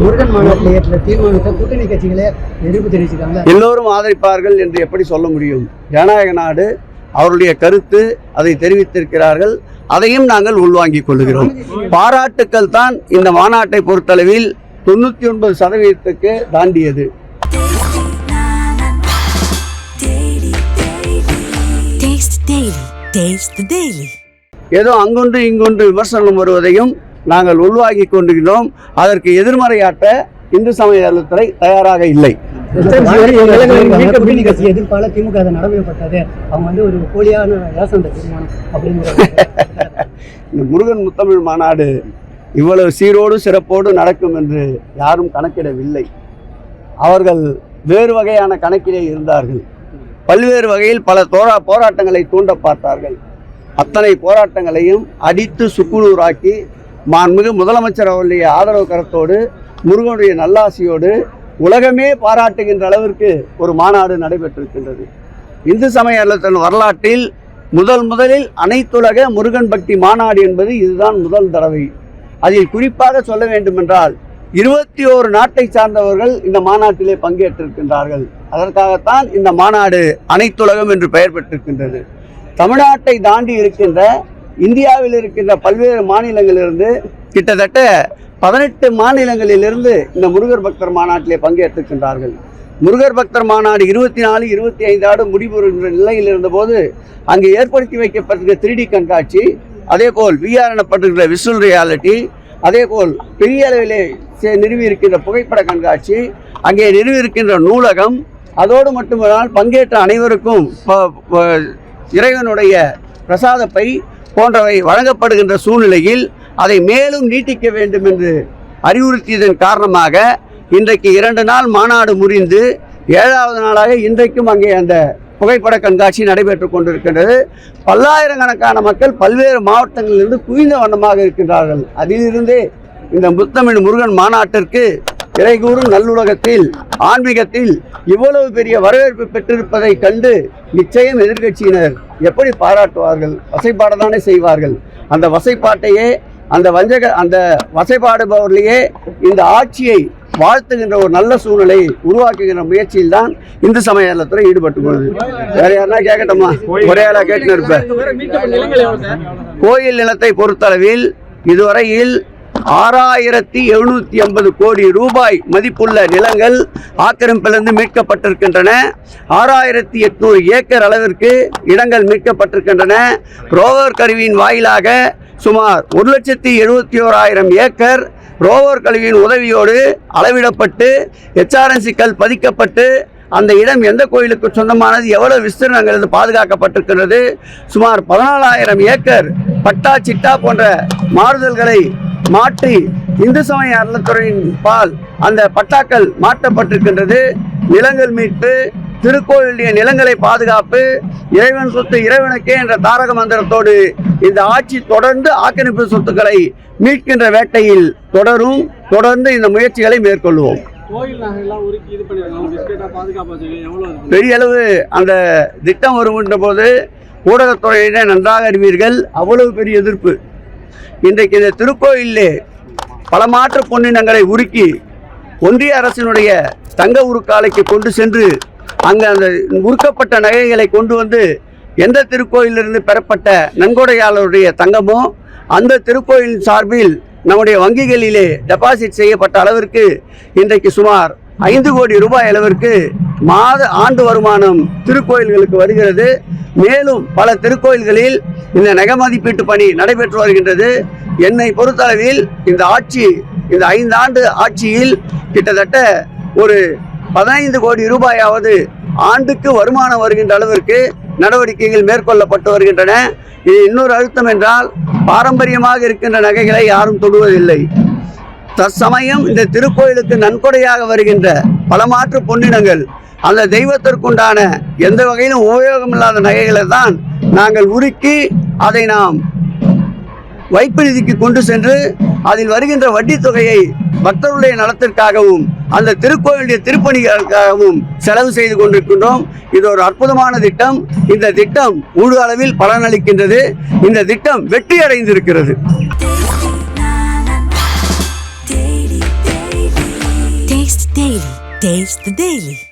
முருகன் மாநாட்டில் ஏற்ற தீர்மானத்தை கூட்டணி கட்சிகளே எதிர்ப்பு தெரிவிச்சிருக்காங்க. எல்லோரும் ஆதரிப்பார்கள் என்று எப்படி சொல்ல முடியும்? ஜனநாயக நாடு அவருடைய கருத்து அதை தெரிவித்திருக்கிறார்கள். அதையும் நாங்கள் உள்வாங்கிக் கொள்கிறோம். பாராட்டுக்கள் தான் இந்த மாநாட்டை பொறுத்தளவில் தொண்ணூற்றி ஒன்பது சதவீதத்துக்கு தாண்டியது. Taste Daily. Taste the Daily. ஏதோ அங்கொன்று இங்கொன்று விமர்சனம் வருவதையும் நாங்கள் உள்வாங்கிக் கொண்டிருக்கிறோம். அதற்கு எதிர்மறையாட்ட இந்து சமய அறத்துறை தயாராக இல்லை. எதிர்ப்பால திமுக அதை நடைமுறைப்பட்டது அவங்க வந்து ஒரு போலியான தீர்மானம் அப்படிங்கிற இந்த முருகன் முத்தமிழ் மாநாடு இவ்வளவு சீரோடு சிறப்போடு நடக்கும் என்று யாரும் கணக்கிடவில்லை. அவர்கள் வேறு வகையான கணக்கிலே இருந்தார்கள். பல்வேறு வகையில் பல தோரா போராட்டங்களை தூண்ட பார்த்தார்கள். அத்தனை போராட்டங்களையும் அடித்து சுக்குநூறாக்கி மாண்புமிகு முதலமைச்சர் அவருடைய ஆதரவு கரத்தோடு முருகனுடைய நல்லாசியோடு உலகமே பாராட்டுகின்ற அளவிற்கு ஒரு மாநாடு நடைபெற்றிருக்கின்றது. இந்து சமய அறத்தின் வரலாற்றில் முதல் முதலில் அனைத்துலக முருகன் பக்தி மாநாடு என்பது இதுதான் முதல் தடவை. அதில் குறிப்பாக சொல்ல வேண்டுமென்றால் இருபத்தி ஓரு நாட்டை சார்ந்தவர்கள் இந்த மாநாட்டிலே பங்கேற்றிருக்கின்றார்கள். அதற்காகத்தான் இந்த மாநாடு அனைத்துலகம் என்று பெயர் பெற்றிருக்கின்றது. தமிழ்நாட்டை தாண்டி இருக்கின்ற இந்தியாவில் இருக்கின்ற பல்வேறு மாநிலங்களிலிருந்து கிட்டத்தட்ட பதினெட்டு மாநிலங்களிலிருந்து இந்த முருகர் பக்தர் மாநாட்டிலே பங்கேற்றுக்கின்றார்கள் முருகர் பக்தர் மாநாடு இருபத்தி நாலு இருபத்தி ஐந்து ஆடு முடிவுறுகின்ற நிலையில் இருந்தபோது அங்கே ஏற்படுத்தி வைக்கப்பட்டிருக்கிற த்ரீ கண்காட்சி அதேபோல் விஆர் எனப்பட்டிருக்கிற விசுவல் ரியாலிட்டி அதேபோல் பெரிய அளவிலே சே- நிறுவி இருக்கின்ற புகைப்பட கண்காட்சி அங்கே நிறுவி இருக்கின்ற நூலகம் அதோடு மட்டுமல்லால் பங்கேற்ற அனைவருக்கும் இறைவனுடைய பிரசாதப்பை போன்றவை வழங்கப்படுகின்ற சூழ்நிலையில் அதை மேலும் நீட்டிக்க வேண்டும் என்று அறிவுறுத்தியதன் காரணமாக இன்றைக்கு இரண்டு நாள் மாநாடு முறிந்து ஏழாவது நாளாக இன்றைக்கும் அங்கே அந்த புகைப்பட கண்காட்சி நடைபெற்றுக் கொண்டிருக்கின்றது. பல்லாயிரக்கணக்கான மக்கள் பல்வேறு மாவட்டங்களிலிருந்து குவிந்த வண்ணமாக இருக்கின்றார்கள். அதிலிருந்தே இந்த முத்தமிழ் முருகன் மாநாட்டிற்கு இறைகூறும் நல்லுலகத்தில் ஆன்மீகத்தில் இவ்வளவு பெரிய வரவேற்பு பெற்றிருப்பதை கண்டு நிச்சயம் எதிர்க்கட்சியினர் எப்படி பாராட்டுவார்கள்? வசைப்பாடத்தானே செய்வார்கள். அந்த வசைப்பாட்டையே அந்த வஞ்சக அந்த வசைப்பாடுபவர்களையே இந்த ஆட்சியை வாழ்த்துகின்ற ஒரு நல்ல சூழ்நிலை உருவாக்குகின்ற முயற்சியில் தான் இந்து சமய நலத்துறை ஈடுபட்டு கொள்ளுது வேற யாருன்னா கேட்கட்டுமா ஒரே ஆளா கேட்டுன்னு இருப்பேன் கோயில் நிலத்தை பொறுத்தளவில் இதுவரையில் ஆறாயிரத்தி எழுநூத்தி ஐம்பது கோடி ரூபாய் மதிப்புள்ள நிலங்கள் ஆக்கிரமிப்பிலிருந்து மீட்கப்பட்டிருக்கின்றன. ஆறாயிரத்தி எட்நூறு ஏக்கர் அளவிற்கு இடங்கள் மீட்கப்பட்டிருக்கின்றன. ரோவர் கருவியின் வாயிலாக சுமார் ஒரு லட்சத்தி எழுபத்தி ஓராயிரம் ஏக்கர் ரோவர் கருவியின் உதவியோடு அளவிடப்பட்டு எச்ஆர்என்சி கல் பதிக்கப்பட்டு அந்த இடம் எந்த கோயிலுக்கு சொந்தமானது எவ்வளவு விஸ்தீர்ணங்கிறது பாதுகாக்கப்பட்டிருக்கிறது சுமார் பதினாலாயிரம் ஏக்கர் பட்டா சிட்டா போன்ற மாறுதல்களை மாற்றி இந்து சமய அறநிலைத்துறையின் பால் அந்த பட்டாக்கள் மாற்றப்பட்டிருக்கின்றது. நிலங்கள் மீட்பு திருக்கோயிலுடைய நிலங்களை பாதுகாப்பு இறைவன் சொத்து இறைவனுக்கே என்ற தாரக மந்திரத்தோடு இந்த ஆட்சி தொடர்ந்து ஆக்கிரமிப்பு சொத்துக்களை மீட்கின்ற வேட்டையில் தொடரும். தொடர்ந்து இந்த முயற்சிகளை மேற்கொள்வோம். பெரிய அளவு அந்த திட்டம் வருகின்ற போது ஊடகத்துறையினர் நன்றாக அறிவீர்கள். அவ்வளவு பெரிய எதிர்ப்பு. இன்றைக்கு இந்த திருக்கோயிலே பல மாற்று பொன்னினங்களை உருக்கி ஒன்றிய அரசினுடைய தங்க உருக்காலைக்கு கொண்டு சென்று அங்கே அந்த உருக்கப்பட்ட நகைகளை கொண்டு வந்து எந்த திருக்கோயிலிருந்து பெறப்பட்ட நன்கொடையாளருடைய தங்கமோ அந்த திருக்கோயிலின் சார்பில் நம்முடைய வங்கிகளிலே டெபாசிட் செய்யப்பட்ட அளவிற்கு இன்றைக்கு சுமார் ஐந்து கோடி ரூபாய் அளவிற்கு மாத ஆண்டு வருமானம் திருக்கோயில்களுக்கு வருகிறது. மேலும் பல திருக்கோயில்களில் இந்த நகை மதிப்பீட்டு பணி நடைபெற்று வருகின்றது. என்னை பொறுத்தளவில் இந்த ஆட்சி இந்த ஐந்து ஆண்டு ஆட்சியில் கிட்டத்தட்ட ஒரு பதினைந்து கோடி ரூபாயாவது ஆண்டுக்கு வருமானம் வருகின்ற அளவிற்கு நடவடிக்கைகள் மேற்கொள்ளப்பட்டு வருகின்றன. இது இன்னொரு அழுத்தம் என்றால் பாரம்பரியமாக இருக்கின்ற நகைகளை யாரும் தொடுவதில்லை. தற்சமயம் இந்த திருக்கோயிலுக்கு நன்கொடையாக வருகின்ற பல மாற்று பொன்னினங்கள் அந்த தெய்வத்திற்குண்டான எந்த வகையிலும் உபயோகம் இல்லாத நகைகளை தான் நாங்கள் உருக்கி அதை நாம் வைப்பு நிதிக்கு கொண்டு சென்று அதில் வருகின்ற வட்டி தொகையை பக்தர்களுடைய நலத்திற்காகவும் அந்த திருக்கோயிலுடைய திருப்பணிகளுக்காகவும் செலவு செய்து கொண்டிருக்கின்றோம். இது ஒரு அற்புதமான திட்டம். இந்த திட்டம் முழு அளவில் பலனளிக்கின்றது. இந்த திட்டம் வெற்றி அடைந்திருக்கிறது. Taste the Daily.